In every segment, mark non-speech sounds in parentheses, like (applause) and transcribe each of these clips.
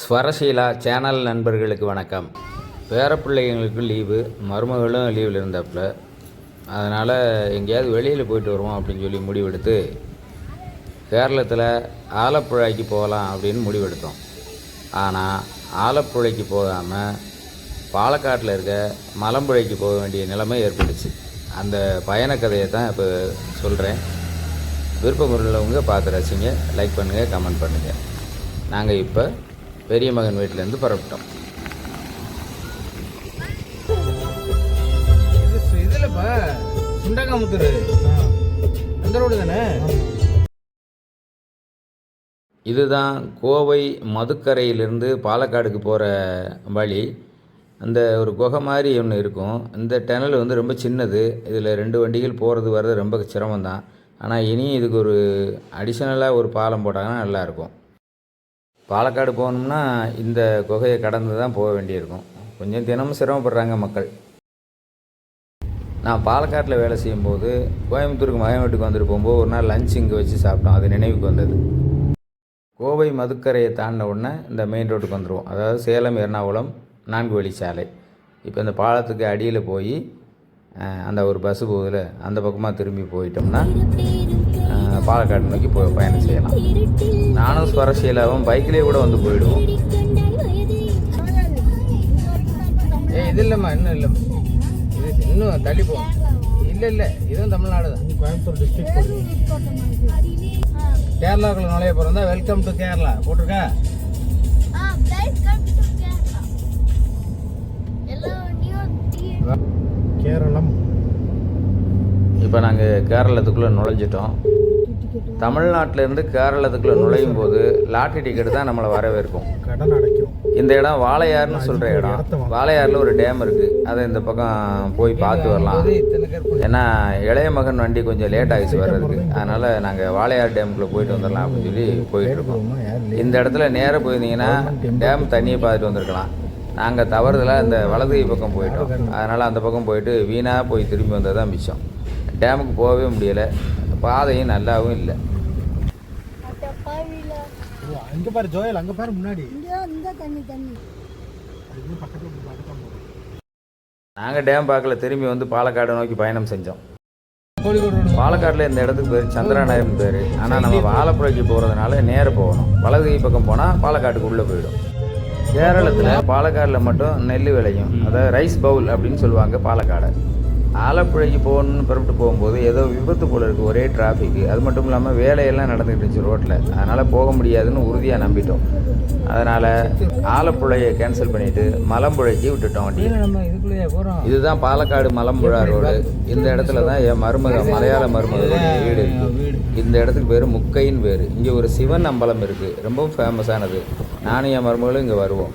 ஸ்வரசீலா channel நண்பர்களுக்கு வணக்கம். பேரப்பிள்ளைங்களுக்கு leave மருமகளும் லீவில் இருந்தாப்புல. அதனால் எங்கேயாவது வெளியில் போயிட்டு வருவோம் அப்படின்னு சொல்லி முடிவெடுத்து கேரளத்தில் ஆலப்புழாய்க்கு போகலாம் அப்படின்னு முடிவெடுத்தோம். ஆனால் ஆலப்புழைக்கு போகாமல் பாலக்காட்டில் இருக்க மலம்புழைக்கு போக வேண்டிய நிலைமை ஏற்பட்டுச்சு. அந்த பயண கதையை தான் இப்போ சொல்கிறேன் விருப்பம் உள்ளவங்க பார்த்து ரசிங்க லைக் பண்ணுங்கள் கமெண்ட் பண்ணுங்கள் நாங்கள் இப்போ பெரிய மகன் வீட்டிலேருந்து புறப்பட்டோம். இது சு- இதுலப்பா சுண்டகாமுத்தூர் அந்த ரோடு தானே? இதுதான் கோவை மதுக்கரையிலிருந்து பாலக்காடுக்கு போகிற வழி. அந்த ஒரு குகை மாதிரி ஒன்று இருக்கும். இந்த டனல் வந்து ரொம்ப சின்னது. இதில் ரெண்டு வண்டிகள் போகிறது வர்றது ரொம்ப சிரமம்தான். ஆனால் இனி இதுக்கு ஒரு அடிஷ்னலாக ஒரு பாலம் போட்டாங்கன்னா நல்லாயிருக்கும் பாலக்காடு போகணும்னா இந்த குகையை கடந்து தான் போக வேண்டியிருக்கும். கொஞ்சம் தினமும் சிரமப்படுறாங்க மக்கள். நான் பாலக்காட்டில் வேலை செய்யும்போது கோயம்புத்தூருக்கு மகன் வீட்டுக்கு வந்துட்டு போகும்போது ஒரு நாள் லஞ்ச் இங்கே வச்சு சாப்பிட்டோம். அது நினைவுக்கு வந்தது. கோவை மதுக்கரையை தாண்டின உடனே இந்த மெயின் ரோட்டுக்கு வந்துடுவோம் அதாவது சேலம் எர்ணாகுளம் நான்கு வழிச்சாலை இப்போ இந்த பாலத்துக்கு அடியில் போய் அந்த ஒரு பஸ்ஸு போகுதுல அந்த பக்கமாக திரும்பி போயிட்டோம்னா பாலக்காடு நோக்கி போய் பயணம் செய்யலாம். நானும் ஸ்வரசீலாவும் பைக்லேயே கூட வந்து போயிடுவோம். ஏ இது இல்லைம்மா இன்னும் இல்லைம்மா. இது இன்னும் தள்ளி போகும் இல்லை இல்லை இதுவும் தமிழ்நாடு தான். கோயம்புத்தூர் டிஸ்ட்ரிக்ட் கேரளாக்குள்ள நுழைய போகிறதா வெல்கம் டு கேரளா. போட்டிருக்கா? கேரளம். இப்போ நாங்கள் கேரளத்துக்குள்ளே நுழைஞ்சிட்டோம். தமிழ்நாட்டிலேருந்து கேரளத்துக்குள்ளே நுழையும் போது லாட்டரி டிக்கெட் தான் நம்மளை வரவேற்கும். இந்த இடம் வாளையாறுன்னு சொல்கிற இடம். வாளையாறில் ஒரு டேம் இருக்குது அதை இந்த பக்கம் போய் பார்த்து வரலாம். ஏன்னா இளைய மகன் வண்டி கொஞ்சம் லேட் ஆகிடுச்சு வர்றதுக்கு. அதனால் நாங்கள் வாளையார் டேமுக்குள்ளே போயிட்டு வந்துடலாம் அப்படின்னு சொல்லி போயிட்டு இருக்கோம். இந்த இடத்துல நேராக போயிருந்தீங்கன்னா டேம் தண்ணியை பார்த்துட்டு வந்திருக்கலாம். நாங்கள் தவறுதலாக இந்த வலது கை பக்கம் போயிட்டோம். அதனால் அந்த பக்கம் போயிட்டு வீணாக போய் திரும்பி வந்தது தான் மிச்சம் டேமுக்கு போகவே முடியலை. பாதையும் நல்லாவும் இல்லை. அங்க பாரு ஜோயல் அங்க பாரு முன்னாடி. இந்த தண்ணி தண்ணி. அது பக்கத்துல போய் பார்த்துதான் போறோம். நாங்கள் டேம் பார்க்கல திரும்பி வந்து பாலக்காடு நோக்கி பயணம் செஞ்சோம். பாலக்காட்டில் இந்த இடத்துக்கு பேர் சந்திராநாயகன் பேர். ஆனால் நம்ம ஆலப்புழைக்கு போகிறதுனால நேர போகணும். வலது கை பக்கம் போனால் பாலக்காட்டுக்கு உள்ளே போயிடும். கேரளத்தில் பாலக்காடில் மட்டும் நெல் விளையும். அதாவது ரைஸ் பவுல் அப்படின்னு சொல்லுவாங்க பாலக்காடை. ஆலப்புழைக்கு போகணும்னு புறப்பட்டு போகும்போது ஏதோ விபத்து போல இருக்குது ஒரே டிராஃபிக்கு அது மட்டும் இல்லாமல் வேலையெல்லாம் நடந்துகிட்டு இருந்துச்சு ரோட்டில் அதனால் போக முடியாதுன்னு உறுதியாக நம்பிட்டோம். அதனால் ஆலப்புழையை கேன்சல் பண்ணிவிட்டு மலம்புழைக்கு விட்டுட்டோம் வண்டி இதுதான் பாலக்காடு மலம்புழா ரோடு இந்த இடத்துல தான் என் மருமக மலையாள மருமகளுடைய வீடு. இந்த இடத்துக்கு பேர் முக்கையின் பேர். இங்கே ஒரு சிவன் அம்பலம் இருக்குது ரொம்பவும் ஃபேமஸானது நானும் என் மருமகளும் இங்கே வருவோம்.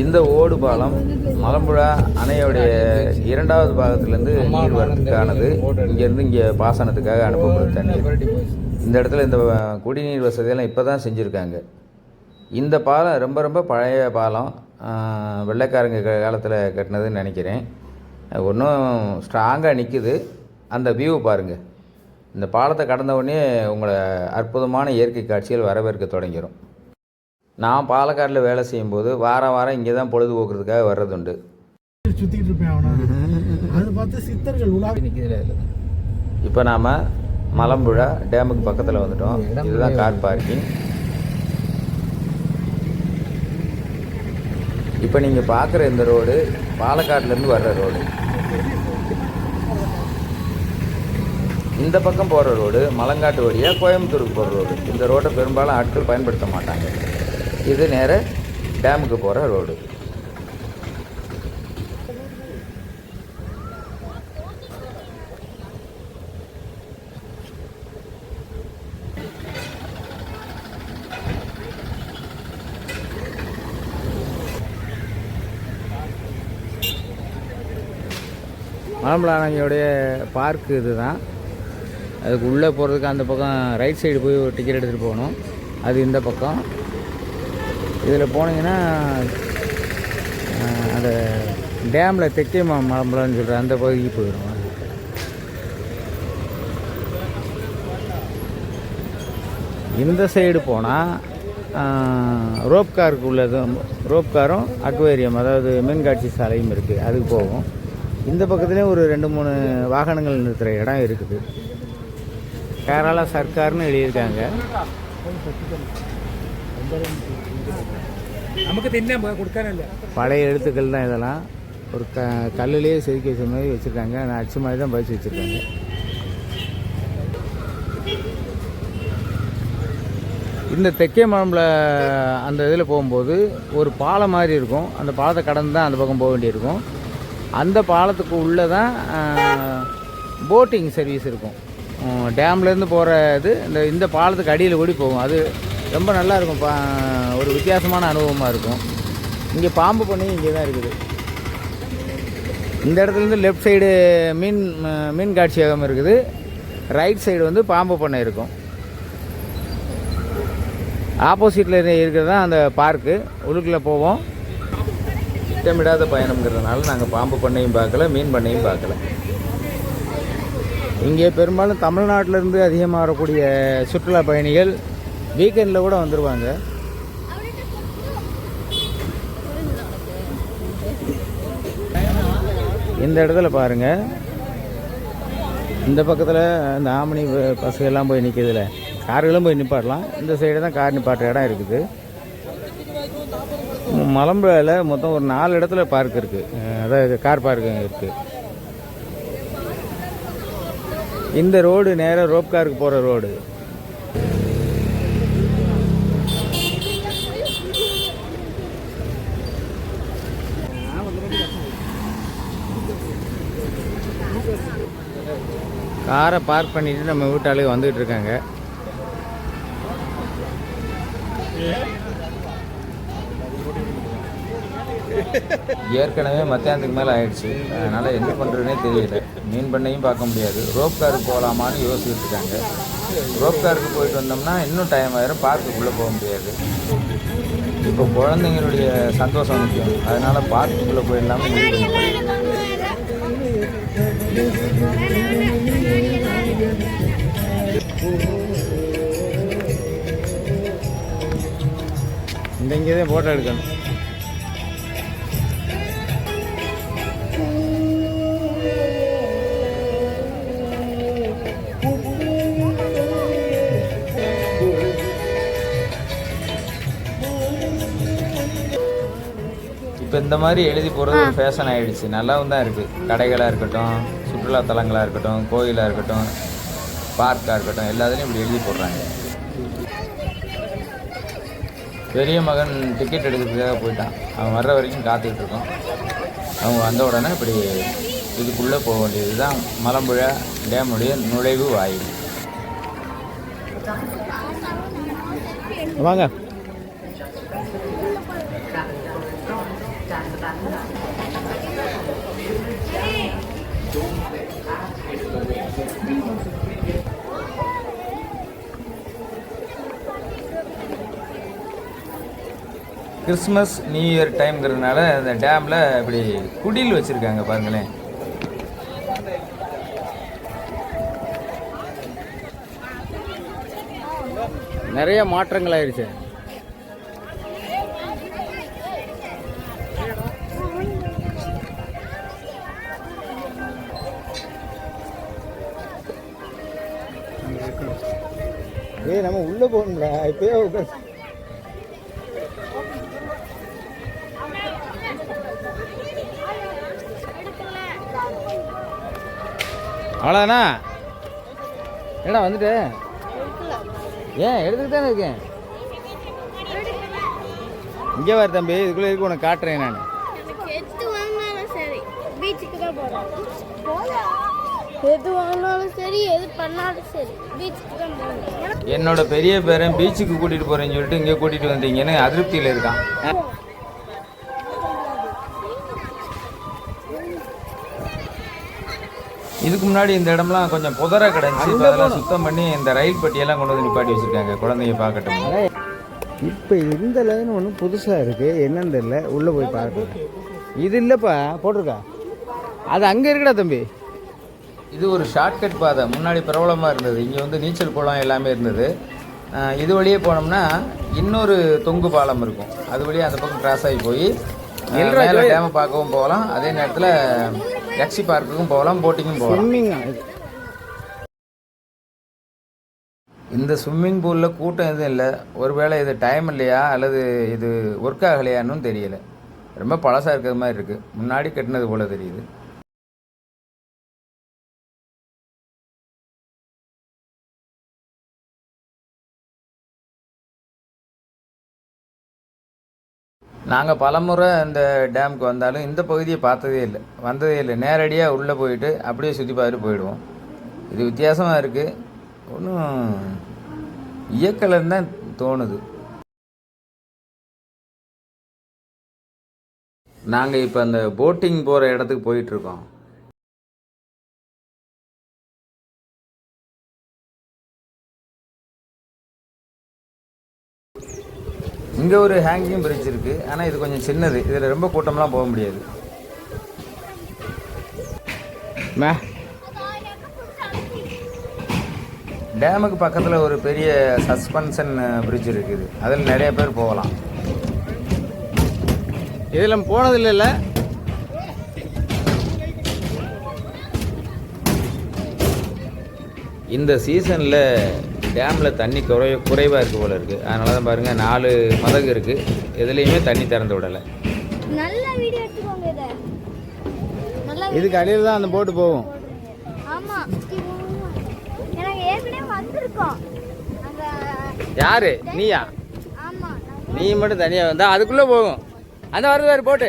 இந்த ஓடு பாலம் மலம்புழா அணையோடைய இரண்டாவது பாகத்திலேருந்து நீர் வரத்துக்கானது. இங்கேருந்து இங்கே பாசனத்துக்காக அனுப்பப்படுது தண்ணீர். இந்த இடத்துல இந்த குடிநீர் வசதியெல்லாம் இப்போ தான் செஞ்சுருக்காங்க. இந்த பாலம் ரொம்ப ரொம்ப பழைய பாலம். வெள்ளைக்காரங்க காலத்தில் கட்டினதுன்னு நினைக்கிறேன். ஒன்றும் ஸ்ட்ராங்காக நிற்குது அந்த வியூ பாருங்கள் இந்த பாலத்தை கடந்த உடனே உங்களை அற்புதமான இயற்கை காட்சிகள் வரவேற்க தொடங்கிடும் நான் பாலக்காட்டில் வேலை செய்யும்போது வாரம் வாரம் இங்கே தான் பொழுதுபோக்குறதுக்காக வர்றதுண்டு. சுற்றிக்கிட்டு இருப்பேன் அவனை அது பார்த்து சித்தர்கள் உலா நிற்கிறதில்ல இப்போ நாம் மலம்புழா டேமுக்கு பக்கத்தில் வந்துட்டோம். இதுதான் கார் பார்க்கிங். இப்போ நீங்கள் பார்க்குற இந்த ரோடு பாலக்காட்லேருந்து வர்ற ரோடு. இந்த பக்கம் போகிற ரோடு மலங்காட்டு வழியாக கோயம்புத்தூருக்கு போகிற ரோடு. இந்த ரோட்டை பெரும்பாலும் ஆட்கள் பயன்படுத்த மாட்டாங்க. இது நேர டேமுக்கு போகிற ரோடு. மலம்பலானையோடைய பார்க்கு இதுதான். அதுக்கு உள்ளே போகிறதுக்கு அந்த பக்கம் ரைட் சைடு போய் ஒரு டிக்கெட் எடுத்துகிட்டு போகணும். அது இந்த பக்கம். இதில் போனீங்கன்னா அந்த டேமில் தெக்கே ம சொல்கிற அந்த பகுதிக்கு போயிடும் இந்த சைடு போனால் ரோப் காருக்கு உள்ளதும் ரோப் காரும் அக்வேரியம் அதாவது மீன்காட்சி சாலையும் இருக்குது அதுக்கு போகும். இந்த பக்கத்துலேயும் ஒரு ரெண்டு மூணு வாகனங்கள் நிறுத்துகிற இடம் இருக்குது. கேரளா சர்க்கார்னு எழுதியிருக்காங்க. നമുക്ക് തിന്നാൻ കൊടുക്കാനല്ല பழைய எழுத்துக்கள் தான் இதெல்லாம் ஒரு க கல்லுலேயே செதுக்கி வச்ச மாதிரி வச்சுருக்காங்க ஆனால் அச்சு மாதிரி தான் பதிச்சு வச்சுருக்காங்க இந்த தெக்கே மரம்பில் அந்த இதில் போகும்போது ஒரு பாலம் மாதிரி இருக்கும் அந்த பாலத்தை கடந்து தான் அந்த பக்கம் போக வேண்டியிருக்கும் அந்த பாலத்துக்கு உள்ளே தான் போட்டிங் சர்வீஸ் இருக்கும் டேம்லேருந்து போகிற இது இந்த இந்த பாலத்துக்கு அடியில் ஓடி போகும் அது ரொம்ப நல்லா இருக்கும். பா ஒரு வித்தியாசமான அனுபவமாக இருக்கும். இங்கே பாம்பு பண்ணி இங்கே தான் இருக்குது. இந்த இடத்துலேருந்து லெஃப்ட் சைடு மீன் மீன் காட்சியகம் இருக்குது. ரைட் சைடு வந்து பாம்பு பண்ணை இருக்கும். ஆப்போசிட்டில் இருக்கிறது தான் அந்த பார்க்கு உள்ளுக்குள்ளே போவோம். திட்டமிடாத பயணம்ங்கிறதுனால நாங்கள் பாம்பு பண்ணையும் பார்க்கல மீன் பண்ணையும் பார்க்கல. இங்கே பெரும்பாலும் தமிழ்நாட்டிலேருந்து அதிகமாக வரக்கூடிய சுற்றுலா பயணிகள் வீக்கெண்டில் கூட வந்துடுவாங்க இந்த இடத்துல பாருங்கள் இந்த பக்கத்தில் இந்த ஆமணி ப- போய் நிற்கிறதுல கார்களும் போய் நிப்பாட்டலாம். இந்த சைடு தான் கார் நிப்பாட்டுற இடம் இருக்குது. ம- மொத்தம் ஒரு நாலு இடத்துல பார்க் இருக்குது அதாவது கார் பார்க்கு இருக்குது இந்த ரோடு நேராக ரோப் காருக்கு போகிற ரோடு காரை பார்க் பண்ணிட்டு நம்ம வீட்டாளுக்கு வந்துகிட்டு இருக்காங்க ஏற்கனவே மத்தியானத்துக்கு மேலே ஆயிடுச்சு. அதனால் என்ன பண்ணுறதுனே தெரியல. மீன் பண்ணையும் பார்க்க முடியாது. ரோப் காருக்கு போகலாமான்னு யோசிச்சுட்டு இருக்காங்க. ரோப் காருக்கு போயிட்டு வந்தோம்னா இன்னும் டைம் ஆயிரும். பார்க்குக்குள்ளே போக முடியாது. இப்போ குழந்தைங்களுடைய சந்தோஷம் முக்கியம். அதனால் பார்க்குக்குள்ளே போயிடலாம்னு முடிவு பண்ணிட்டேன். இந்த இங்கே தான் ஃபோட்டோ எடுக்கணும். இப்போ இந்த மாதிரி எழுதி போகிறது ஒரு ஃபேஷன் ஆயிடுச்சு. நல்லாவும் தான் இருக்குது கடைகளாக இருக்கட்டும் சுற்றுலா தலங்களாக இருக்கட்டும் கோயிலாக இருக்கட்டும் பார்க்காக இருக்கட்டும் எல்லாத்துலேயும் இப்படி எழுதி போடுறாங்க. பெரிய மகன் டிக்கெட் எடுக்கிறதுக்காக போயிட்டான். அவன் வர்ற வரைக்கும் காத்துக்கிட்டு இருக்கோம் அவங்க வந்த உடனே இப்படி இதுக்குள்ளே போக வேண்டியது தான் மலம்புழா டேமுடைய நுழைவு வாயில். வாங்க. கிறிஸ்மஸ் நியூ இயர் டைம்ங்கிறதுனால அந்த டேமில் இப்படி குடில் வச்சுருக்காங்க பாருங்களேன். நிறைய மாற்றங்கள் ஆயிடுச்சு. ஏய் நம்ம உள்ள போகணும்டா. இப்பயே உட்காந்து அவ்வளோதானா என்னடா வந்துட்டு? ஏன் எடுத்துக்கிட்டு தானே இருக்கேன்? இங்கே வர தம்பி இதுக்குள்ளே இருக்கு உனக்கு காட்டுறேன் நான். சரி. எது வாங்கினாலும் சரி எது பண்ணாலும் சரி பீச்சுக்கு தான் போகணும் என்னோட பெரிய பேரன் பீச்சுக்கு கூட்டிகிட்டு போகிறேன்னு சொல்லிட்டு இங்கே கூட்டிகிட்டு வந்தீங்கன்னு அதிருப்தியில் இருக்கான். இதுக்கு முன்னாடி இந்த இடம்லாம் கொஞ்சம் புதரா கிடந்துச்சு. அதெல்லாம் சுத்தம் பண்ணி இந்த ரயில் பெட்டியெல்லாம் கொண்டு வந்து நிப்பாட்டி வச்சுருக்காங்க. குழந்தைங்க பார்க்கட்டும். இப்போ இந்த லைன் ஒன்று புதுசாக இருக்குது என்னன்னு தெரியல. உள்ளே போய் பார்க்கணும். இது இல்லைப்பா. போட்டிருக்கா? அது அங்கே இருக்குடா தம்பி. இது ஒரு ஷார்ட்கட் பாதை. முன்னாடி பிரபலமாக இருந்தது. இங்கே வந்து நீச்சல் குளம் எல்லாமே இருந்தது. இது வழியே போனோம்னா இன்னொரு தொங்கு பாலம் இருக்கும். அது வழியே அந்த பக்கம் கிராஸ் ஆகி போய் டேமை பார்க்கவும் போகலாம். அதே நேரத்தில் எக்ஸி பார்க்குக்கும் போகலாம் போட்டிங்கும் போகலாம். ஸ்விம்மிங்கா இது இந்த ஸ்விம்மிங் பூலில் கூட்டம் எதுவும் இல்லை. ஒருவேளை இது டைம் இல்லையா அல்லது இது ஒர்க் ஆகலையான்னு தெரியல. ரொம்ப பழசாக இருக்கிற மாதிரி இருக்குது முன்னாடி கட்டினது போல் தெரியுது. நாங்கள் பலமுறை இந்த டேமுக்கு வந்தாலும் இந்த பகுதியை பார்த்ததே இல்லை. வந்ததே இல்லை. நேரடியாக உள்ளே போயிட்டு அப்படியே சுற்றி பார்த்துட்டு போயிடுவோம். இது வித்தியாசமாக இருக்குது ஒன்றும் இயக்கலன்னு தான் தோணுது. நாங்கள் இப்போ அந்த போட்டிங் போகிற இடத்துக்கு போயிட்டுருக்கோம் இங்கே ஒரு ஹேங்கிங் பிரிட்ஜ் இருக்குது ஆனால் இது கொஞ்சம் சின்னது. இதில் ரொம்ப கூட்டம்லாம் போக முடியாது. மே. டேமுக்கு பக்கத்தில் ஒரு பெரிய சஸ்பென்ஷன் பிரிட்ஜ் இருக்குது. அதில் நிறைய பேர் போகலாம். இதில் போனதில்லைல்ல. இந்த சீசனில் டேமில் தண்ணி குறை குறைவாக இருக்குது போல இருக்குது அதனால தான் பாருங்கள் நாலு மதகு இருக்குது எதுலேயுமே தண்ணி திறந்து விடலை. நல்ல வீடியோ எடுத்துக்கோங்க இதை. நல்ல இதுக்கு அடியில் தான் அந்த போட்டு போகும். ஆமா. எனக்கு ஏற்கனவே வந்திருக்கோம். அங்க யாரு? நீயா? நீ மட்டும் தனியாக வந்தா அதுக்குள்ளே போகும். அந்த வருது வேறு போட்டு.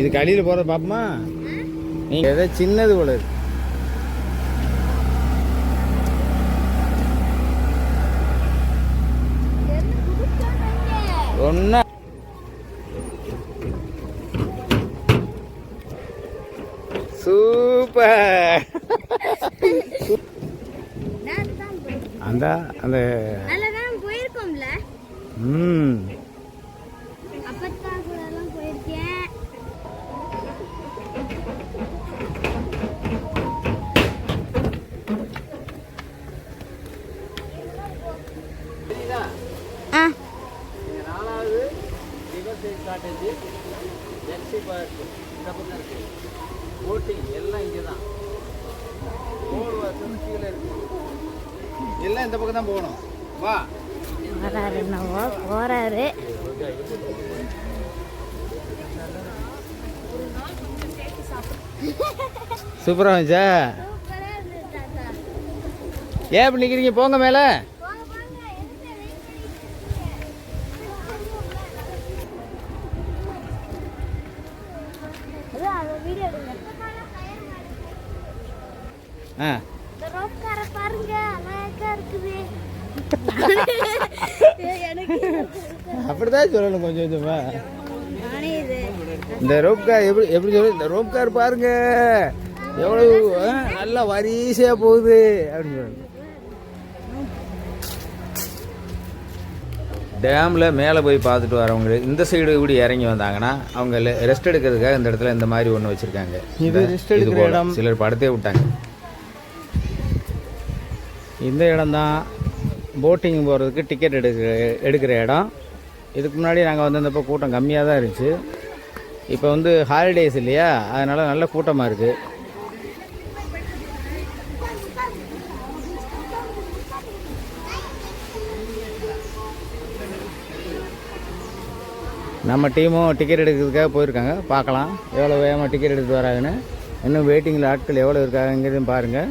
இதுக்கு அடியில் போகிறத பார்ப்போமா நீ ஏதோ சின்னது போல இருக்கு. ஒன்றா சூப்பர். அந்த அந்த. ம் அப்பத்தா கூட எல்லாம் போயிருக்கேன் ஆ நாலாவது ரிவர் சைட் காட்டேஜ் எக்ஸி பார்க் இந்த பக்கம் இருக்கு போட்டிங் எல்லாம் இங்கே தான் போர் வாசல் கீழே இருக்கு எல்லாம் இந்த பக்கம் தான் போகணும் வா வராரு என்னவோ போறாரு (laughs) சூப்பராக இருந்துச்சா? ஏன் இப்படி நிற்கிறீங்க போங்க மேலே. ஆ. (laughs) அப்படிதான் சொல்லணும் கொஞ்சம் கொஞ்சமா. இந்த ரோப் கார் எப்படி எப்படி சொல்லு இந்த ரோப் கார் பாருங்க. எவ்வளவு நல்லா வரிசையா போகுது அப்படின்னு சொல்லணும் டேமில் மேலே போய் பார்த்துட்டு வரவங்க இந்த சைடு இப்படி இறங்கி வந்தாங்கன்னா அவங்க ரெஸ்ட் எடுக்கிறதுக்காக இந்த இடத்துல இந்த மாதிரி ஒன்று வச்சுருக்காங்க. இது rest எடுக்கிற இடம். சிலர் படத்தே விட்டாங்க. இந்த இடம் தான் போட்டிங் போகிறதுக்கு டிக்கெட் எடுக்கிற எடுக்கிற இடம். இதுக்கு முன்னாடி நாங்கள் வந்திருந்தப்போ கூட்டம் கம்மியாக தான் இருந்துச்சு. இப்போ வந்து ஹாலிடேஸ் இல்லையா? அதனால் நல்ல கூட்டமாக இருக்குது நம்ம டீமும் டிக்கெட் எடுக்கிறதுக்காக போயிருக்காங்க. பார்க்கலாம். எவ்வளோ வேகமாக டிக்கெட் எடுத்து வராங்கன்னு. இன்னும் வெயிட்டிங்கில் ஆட்கள் எவ்வளோ இருக்காங்கிறதையும் பாருங்கள்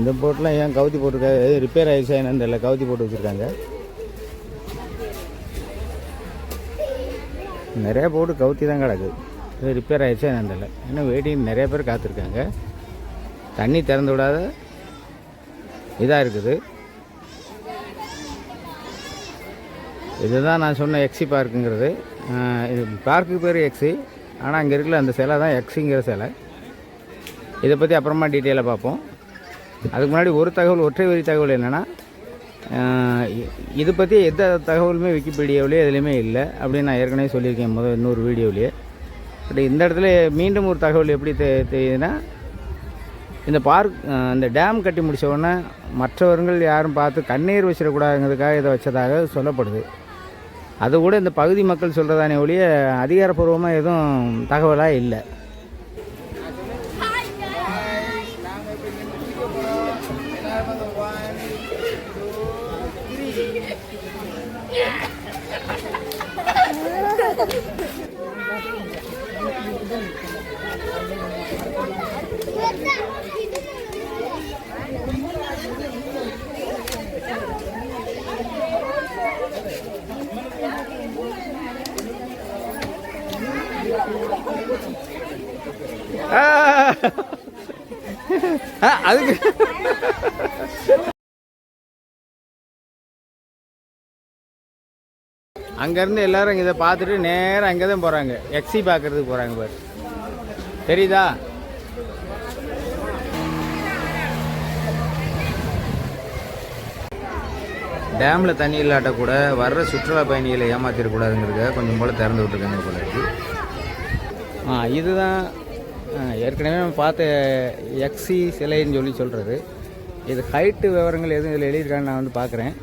இந்த போட்டெலாம் ஏன் கவுத்தி போட்டிருக்காங்க? எதுவும் ரிப்பேர் ஆகிடுச்சா என்னன்னு தெரியல. கவுத்தி போட்டு வச்சுருக்காங்க. நிறைய போட்டு கவுத்தி தான் கிடக்குது இது ரிப்பேர் ஆகிடுச்சா என்னன்னு தெரியல. இன்னும் வெயிட்டிங் நிறைய பேர் காத்திருக்காங்க. தண்ணி திறந்து விடாத இதாக இருக்குது. இதுதான் நான் சொன்ன எக்ஸி பார்க்குங்கிறது இது பார்க்குக்கு பேர் எக்ஸி ஆனால் அங்கே இருக்கிற அந்த சிலை தான் எக்ஸிங்கிற சிலை. இதை பற்றி அப்புறமா டீட்டெயிலாக பார்ப்போம். அதுக்கு முன்னாடி ஒரு தகவல் ஒற்றை வரி தகவல் என்னென்னா இது பற்றி எந்த தகவலுமே விக்கிபீடியாவிலேயே எதுலேயுமே இல்லை அப்படின்னு நான் ஏற்கனவே சொல்லியிருக்கேன் முதல் இன்னொரு வீடியோவிலேயே பட் இந்த இடத்துல மீண்டும் ஒரு தகவல் எப்படி தெ தெரியுதுன்னா இந்த பார்க் இந்த டேம் கட்டி முடிச்ச உடனே மற்றவர்கள் யாரும் பார்த்து கண்ணீர் வச்சிடக்கூடாதுங்கிறதுக்காக இதை வச்சதாக சொல்லப்படுது. அது கூட இந்த பகுதி மக்கள் சொல்கிறதானே ஒழிய அதிகாரப்பூர்வமாக எதுவும் தகவலாக இல்லை. ஆ! ஆ, அதுக்கு அங்கேருந்து எல்லாரும் இதை பார்த்துட்டு நேராக அங்கே தான் போகிறாங்க. எக்ஸி பார்க்கறதுக்கு போகிறாங்க பாரு. தெரியுதா? டேமில் தண்ணி இல்லாட்ட கூட வர்ற சுற்றுலா பயணிகளை ஏமாத்திடக்கூடாதுங்கிறதுக்காக கொஞ்சம் போல் திறந்து விட்டுருக்காங்க போல இருக்கு. ஆ இதுதான் ஏற்கனவே நம்ம பார்த்த எக்ஸி சிலைன்னு சொல்லி சொல்கிறது இது ஹைட்டு விவரங்கள் எதுவும் இதில் எழுதியிருக்கான்னு நான் வந்து பார்க்குறேன்.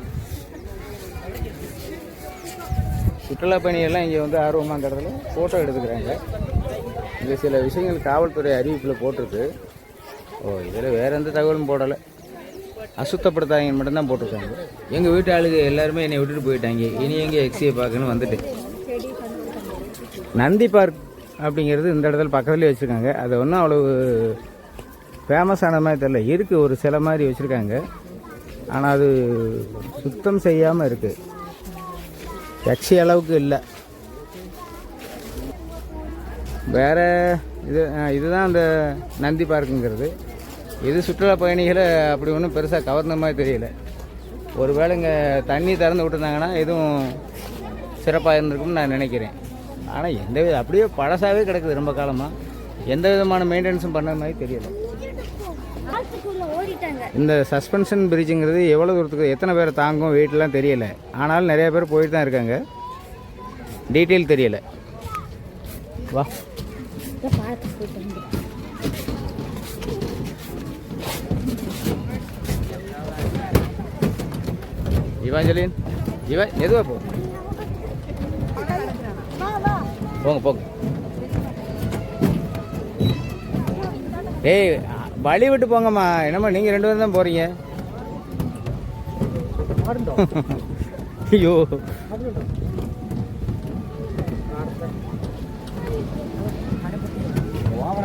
சுற்றுலா பயணிகள்லாம் இங்கே வந்து ஆர்வமாக அந்த இடத்துல ஃபோட்டோ எடுத்துக்கிறாங்க. இங்கே சில விஷயங்கள் காவல்துறை அறிவிப்பில் போட்டிருக்கு. ஓ இதில் வேறு எந்த தகவலும் போடலை. அசுத்தப்படுத்தாங்கன்னு மட்டும்தான் போட்டிருக்காங்க. எங்கள் வீட்டு ஆளுங்க எல்லாருமே என்னை விட்டுட்டு போயிட்டாங்க. இனி எங்கே எக்ஸியை பார்க்கணும்னு வந்துட்டு. நந்தி பார்க் அப்படிங்கிறது இந்த இடத்துல பக்கத்துலேயே வச்சுருக்காங்க. அது ஒன்றும் அவ்வளவு ஃபேமஸான மாதிரி தெரியல. இருக்குது ஒரு சிலை மாதிரி வச்சுருக்காங்க. ஆனால் அது சுத்தம் செய்யாமல் இருக்குது யக்ஷி அளவுக்கு இல்லை. வேறு இது இதுதான் அந்த நந்தி பார்க்குங்கிறது. இது சுற்றுலா பயணிகளை அப்படி ஒன்றும் பெருசாக கவர்ந்த மாதிரி தெரியல. ஒருவேளை இங்கே தண்ணி திறந்து விட்டுருந்தாங்கன்னா எதுவும் சிறப்பாக இருந்திருக்கும்னு நான் நினைக்கிறேன். ஆனால் எந்த வித அப்படியே பழசாகவே கிடக்குது ரொம்ப காலமாக எந்த விதமான மெயின்டெனன்ஸும் பண்ண மாதிரி தெரியலை. இந்த சஸ்பென்ஷன் பிரிட்ஜுங்கிறது எவ்வளோ தூரத்துக்கு எத்தனை பேரை தாங்கும் வெயிட்லாம் தெரியல. ஆனாலும் நிறைய பேர் போயிட்டு தான் இருக்காங்க. டீட்டெயில் தெரியல. வா. இவாஞ்சலின் இவ எதுவா போ. போங்க போங்க. ஏய் வழி விட்டு போங்கம்மா. என்னம்மா நீங்கள் ரெண்டு பேரும் தான் போகிறீங்க ஐயோ.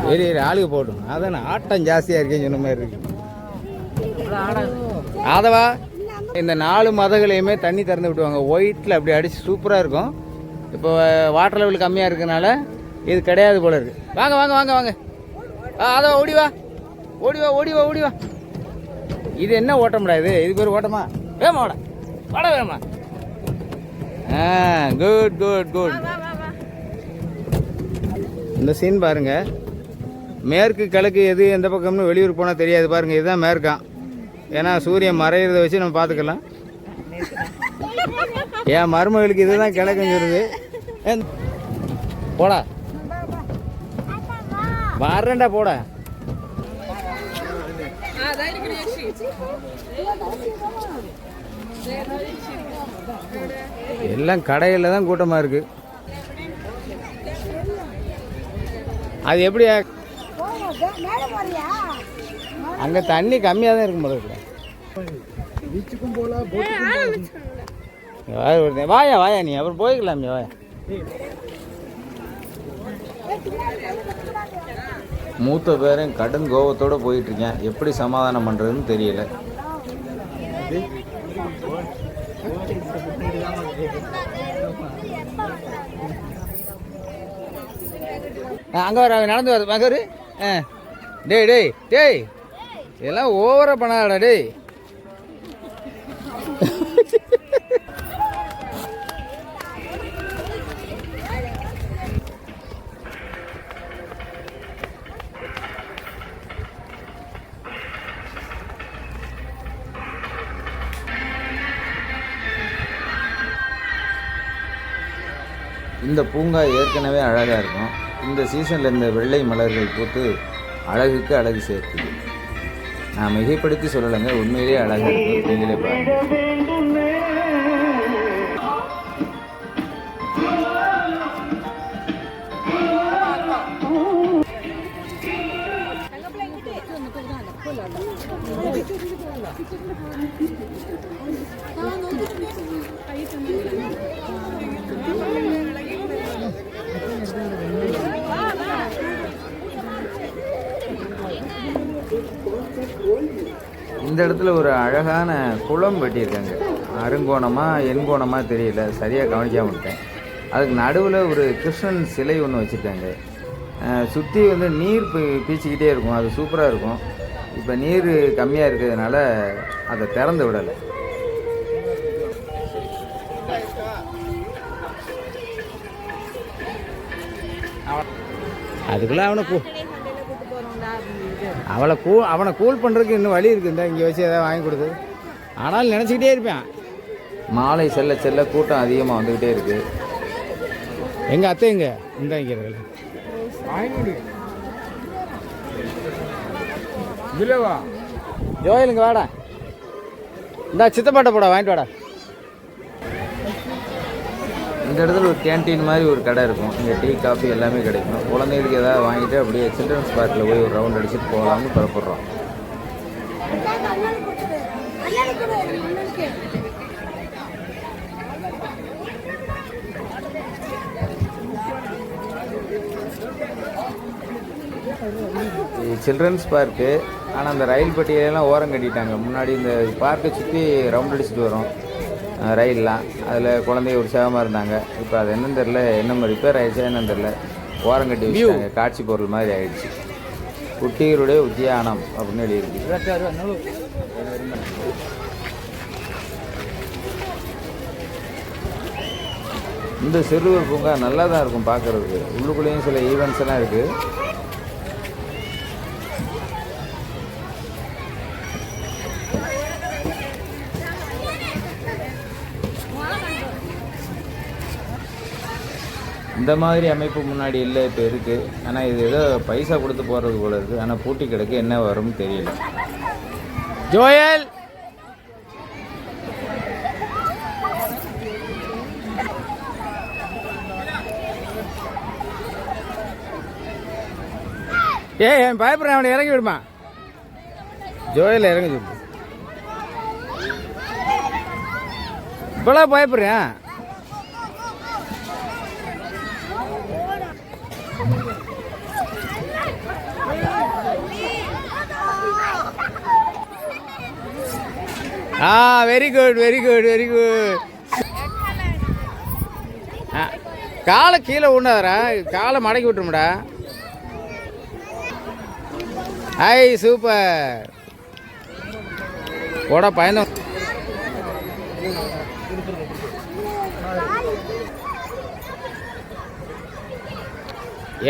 சரி சரி ஆளுக்கு போட்டும் அதான் ஆட்டம் ஜாஸ்தியாக இருக்கேன்னு சொன்ன மாதிரி இருக்கு. ஆதவா இந்த நாலு மதங்களையுமே தண்ணி திறந்து விட்டுவாங்க ஒயிட்டில் அப்படி அடிச்சு சூப்பராக இருக்கும். இப்போ வாட்டர் லெவல் கம்மியாக இருக்கனால இது கிடையாது போல இருக்கு. வாங்க வாங்க வாங்க வாங்க. ஆ ஆதவா ஓடி வா. ஓடி வா ஓடி வா ஓடி வா இது என்ன ஓட்டம்டா இது? இதுக்கு ஒரு ஓட்டமா? வேமா வாடா. வாடா வேமா ஆ குட் குட் குட் இந்த சீன் பாருங்க. மேற்கு கிழக்கு எது எந்த பக்கம்னு வெளியூர் போனால் தெரியாது பாருங்க. இதுதான் மேற்கான் ஏன்னா சூரியன் மறையிறத வச்சு நம்ம பார்த்துக்கலாம். என் மருமகளுக்கு இதுதான் கிழக்குன்னு சொல்லுது. போடா. வரேன்டா போடா. எல்லாம் கடையில் தான் கூட்டமாக இருக்குது அது எப்படி? அங்கே தண்ணி கம்மியாக தான் இருக்கும் போல இருக்குல்ல வாயா வாயா நீ அப்புறம் போய்க்கலாமே வாயா. மூத்த பேரும் கடும் கோபத்தோடு போயிட்டுருக்கேன். எப்படி சமாதானம் பண்ணுறதுன்னு தெரியல. அங்கே வர நடந்து வர மகரு. ஆ டேய் டேய் டேய். இதெல்லாம் ஓவராக பண்ணாடா டேய். இந்த பூங்கா ஏற்கனவே அழகாக இருக்கும். இந்த சீசனில் இந்த வெள்ளை மலர்கள் பூத்து அழகுக்கு அழகு சேர்க்குது. நான் மிகைப்படுத்தி சொல்லலைங்க உண்மையிலேயே அழகாக இருக்குது நீங்களே பாருங்க. இந்த இடத்துல ஒரு அழகான குளம் வெட்டியிருக்காங்க. அருங்கோணமா எண்கோணமா தெரியல. சரியாக கவனிக்காம விட்டேன். அதுக்கு நடுவில் ஒரு கிருஷ்ணன் சிலை ஒன்று வச்சுருக்காங்க. சுற்றி வந்து நீர் பீச்சிக்கிட்டே இருக்கும். அது சூப்பராக இருக்கும். இப்போ நீர் கம்மியாக இருக்கிறதுனால அதை திறந்து விடலை. அதுக்குள்ளே அவனை அவளை கூ அவனை கூல் பண்ணுறதுக்கு இன்னும் வழி இருக்குது இந்த இங்கே வச்சு ஏதாவது வாங்கி கொடுத்து. ஆனாலும் நினச்சிக்கிட்டே இருப்பேன். மாலை செல்ல செல்ல கூட்டம் அதிகமாக வந்துக்கிட்டே இருக்கு. எங்கள் அத்தை எங்க? இந்த விலைவா? ஜோயலுங்க வாடா. இந்தா சித்தப்பாட்ட போடா வாங்கிட்டு வாடா. இந்த இடத்துல ஒரு கேண்டீன் மாதிரி ஒரு கடை இருக்கும். இங்கே டீ காஃபி எல்லாமே கிடைக்கும். குழந்தைகளுக்கு ஏதாவது வாங்கிட்டு அப்படியே சில்ட்ரன்ஸ் பார்க்கில் போய் ஒரு ரவுண்ட் அடிச்சுட்டு போகலாம்னு புறப்படுறோம். சில்ட்ரன்ஸ் பார்க்கு ஆனால் அந்த ரயில் பட்டியலெல்லாம் ஓரம் கட்டிட்டாங்க. முன்னாடி இந்த பார்க்கை சுற்றி ரவுண்ட் அடிச்சுட்டு வரும். ரயில்லாம் அதில் குழந்தைய உற்சாகமாக இருந்தாங்க. இப்போ அது என்னன்னு தெரில என்ன ரிப்பேர் ஆயிடுச்சா என்னன்னு தெரில ஓரம் கட்டி வச்சுட்டாங்க. காட்சி பொருள் மாதிரி ஆயிடுச்சு. குட்டிகளுடைய உத்தியானம் அப்படின்னு எழுதியிருக்கு. இந்த சிறுவர் பூங்கா நல்லா தான் இருக்கும் பார்க்குறதுக்கு. உள்ளுக்குள்ளேயும் சில ஈவெண்ட்ஸ் எல்லாம் இருக்குது இந்த மாதிரி அமைப்பு முன்னாடி இல்லை இப்போ இருக்குது ஆனால் இது ஏதோ பைசா கொடுத்து போகிறது போல இருக்குது ஆனால் பூட்டி கிடக்கு என்ன வரும்னு தெரியல. ஜோயல்! ஏய் என் பயப்படுறேன் அவனை இறங்கி விடுமா? ஜோயல் இறங்கி சொல்லு. இவ்வளோ பயப்படுறேன் ஆ very good very good very good காலை கீழே ஊண்டாதரா காலை மடக்கி விட்டுருமுடா. ஐ சூப்பர். போடா பயணம்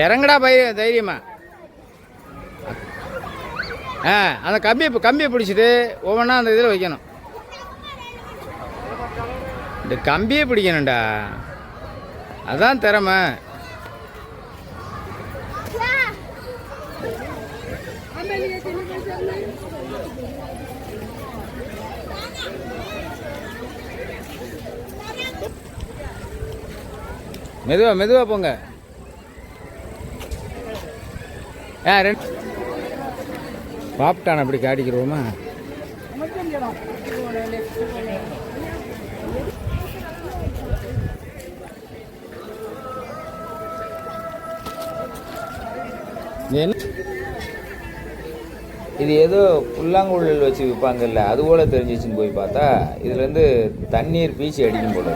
இறங்குடா பய தைரியமா. ஆ அந்த கம்பியை கம்பியை பிடிச்சிட்டு ஒவ்வொன்றா அந்த இதில் வைக்கணும். இந்த கம்பியை பிடிக்கணும்டா. அதான் திறமை. மெதுவா மெதுவா போங்க. ஆ ரெண்டு அப்படி காட்டிக்கிறோமா இது ஏதோ புல்லாங்குழல் வச்சு விற்பாங்கல்ல அது போல தெரிஞ்சிச்சுன்னு போய் பார்த்தா இதுலேருந்து தண்ணீர் பீச்சி அடிக்கும் போல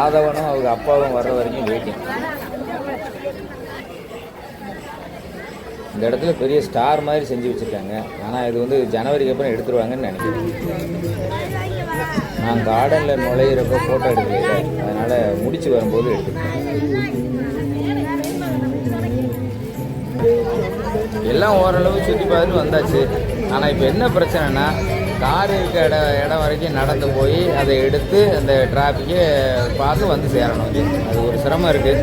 ஆதவனும் அவங்க அப்பாவும் வர்ற வரைக்கும் வெயிட்டிங் இந்த இடத்துல பெரிய ஸ்டார் மாதிரி செஞ்சு வச்சுருக்காங்க. ஆனால் இது வந்து ஜனவரிக்கு அப்புறம் எடுத்துருவாங்கன்னு நினைக்கிறேன். நான் கார்டனில் நுழையிறப்ப ஃபோட்டோ எடுக்கல அதனால் முடிச்சு வரும்போது எடுத்துருக்கேன். எல்லாம் ஓரளவு சுற்றி பார்த்துட்டு வந்தாச்சு. ஆனால் இப்போ என்ன பிரச்சனைனா கார் இருக்க இடம் இடம் வரைக்கும் நடந்து போய் அதை எடுத்து அந்த டிராஃபிக்கை பார்த்து வந்து சேரணும். அது ஒரு சிரமம் இருக்குது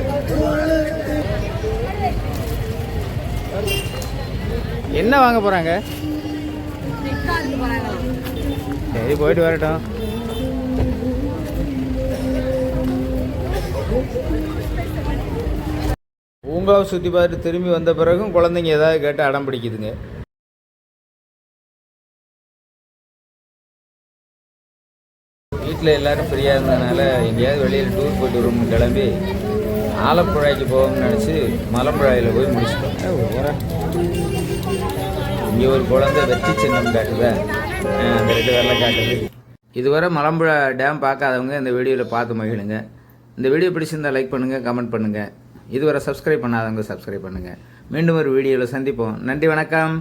என்ன வாங்க போகிறாங்க சரி போயிட்டு வரட்டும். பூங்காவை சுற்றி பார்த்துட்டு திரும்பி வந்த பிறகும் குழந்தைங்க ஏதாவது கேட்டு அடம் பிடிக்குதுங்க. வீட்டில் எல்லாரும் ஃப்ரீயாக இருந்ததுனால எங்கேயாவது வெளியில் டூர் போயிட்டு வரும்னு கிளம்பி ஆலப்புழாய்க்கு போகணும்னு நினச்சி மலம்புழாயில் போய் முடிச்சிட்டோம். இங்கே ஒரு குழந்தை வெற்றி சின்னம் காட்டுதா? அந்த ரெண்டு வெள்ளம் காட்டுது. இதுவரை மலம்புழா டேம் பார்க்காதவங்க இந்த வீடியோவில் பார்த்து மகிழுங்க. இந்த வீடியோ பிடிச்சிருந்தா லைக் பண்ணுங்கள் கமெண்ட் பண்ணுங்கள் இதுவரை சப்ஸ்கிரைப் பண்ணாதவங்க சப்ஸ்கிரைப் பண்ணுங்கள் மீண்டும் ஒரு வீடியோவில் சந்திப்போம். நன்றி வணக்கம்.